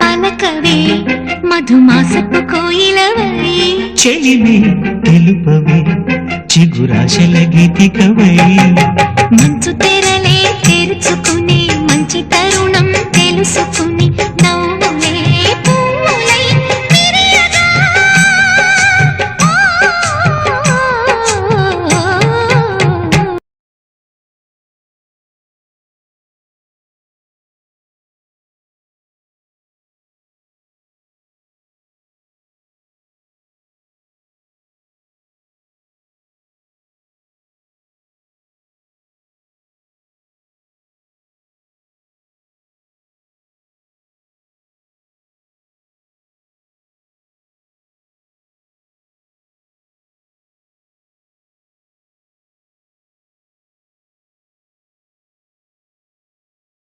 పలకవే మధుమాసపు కోయిలవై. చెలిమి తెలుపవే చిగురాశల గీతికవై. మంచు తెరలే తెరుచుకునే